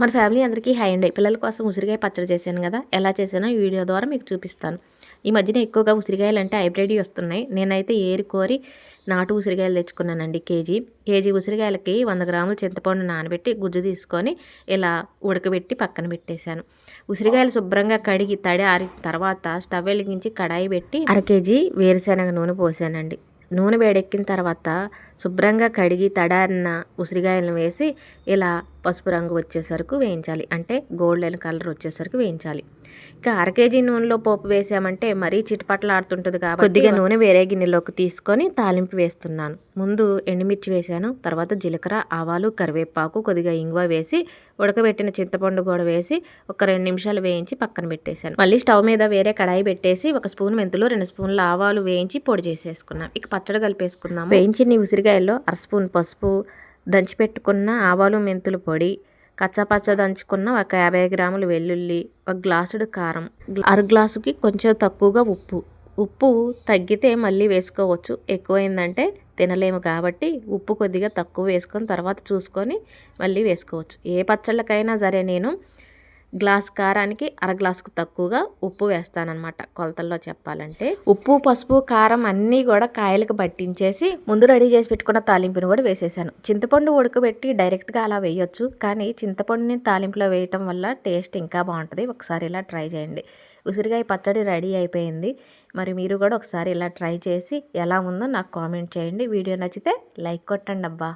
మన ఫ్యామిలీ అందరికీ హై అండి. పిల్లల కోసం ఉసిరికాయ పచ్చడి చేశాను కదా. ఎలా చేశానో ఈ వీడియో ద్వారా మీకు చూపిస్తాను. ఈ మధ్యన ఎక్కువగా ఉసిరికాయలు అంటే హైబ్రిడ్ వస్తున్నాయి. నేనైతే ఏరి కోరి నాటు ఉసిరికాయలు తెచ్చుకున్నానండి కేజీ. కేజీ ఉసిరికాయలకి వంద గ్రాముల చింతపండు నానబెట్టి గుజ్జు తీసుకొని ఇలా ఉడకబెట్టి పక్కన పెట్టేశాను. ఉసిరికాయలు శుభ్రంగా కడిగి తడి ఆరిన తర్వాత స్టవ్ వెలిగించి కడాయి పెట్టి అర కేజీ వేరుశెనగ నూనె పోసానండి. నూనె వేడెక్కిన తర్వాత శుభ్రంగా కడిగి తడారిన ఉసిరికాయలను వేసి ఇలా పసుపు రంగు వచ్చేసరికి వేయించాలి. అంటే గోల్డెన్ కలర్ వచ్చేసరికి వేయించాలి. ఇంకా అర కేజీ నూనెలో పోపు వేసామంటే మరీ చిటపట్లాడుతుంటుంది కాబట్టి కొద్దిగా నూనె వేరే గిన్నెలోకి తీసుకొని తాలింపు వేస్తున్నాను. ముందు ఎండుమిర్చి వేసాను తర్వాత జీలకర్ర ఆవాలు కరివేపాకు కొద్దిగా ఇంగువ వేసి ఉడకబెట్టిన చింతపండు కూడా వేసి ఒక రెండు నిమిషాలు వేయించి పక్కన పెట్టేశాను. మళ్ళీ స్టవ్ మీద వేరే కడాయి పెట్టేసి ఒక స్పూన్ మెంతులు రెండు స్పూన్ల ఆవాలు వేయించి పొడి చేసేసుకున్నాం ఇక పచ్చడి కలిపేసుకుందాం వేయించిన ఉసిరికాయల్లో అర స్పూన్ పసుపు దంచిపెట్టుకున్న ఆవాలు మెంతులు పొడి కచ్చపచ్చ దంచుకున్న ఒక యాభై గ్రాములు వెల్లుల్లి ఒక గ్లాసుడు కారం. అర గ్లాసుకి కొంచెం తక్కువగా ఉప్పు. ఉప్పు తగ్గితే మళ్ళీ వేసుకోవచ్చు. ఎక్కువైందంటే తినలేము కాబట్టి ఉప్పు కొద్దిగా తక్కువ వేసుకొని తర్వాత చూసుకొని మళ్ళీ వేసుకోవచ్చు. ఏ పచ్చళ్ళకైనా సరే నేను గ్లాస్ కారానికి అర గ్లాసుకు తక్కువగా ఉప్పు వేస్తానన్నమాట. కొలతల్లో చెప్పాలంటే ఉప్పు పసుపు కారం అన్నీ కూడా కాయలకు పట్టించేసి ముందు రెడీ చేసి పెట్టుకున్న తాలింపుని కూడా వేసేసాను. చింతపండు ఉడకబెట్టి డైరెక్ట్గా అలా వేయొచ్చు కానీ చింతపండుని తాలింపులో వేయటం వల్ల టేస్ట్ ఇంకా బాగుంటుంది. ఒకసారి ఇలా ట్రై చేయండి. ఉసిరికాయ పచ్చడి రెడీ అయిపోయింది. మరి మీరు కూడా ఒకసారి ఇలా ట్రై చేసి ఎలా ఉందో నాకు కామెంట్ చేయండి. వీడియో నచ్చితే లైక్ కొట్టండి అబ్బా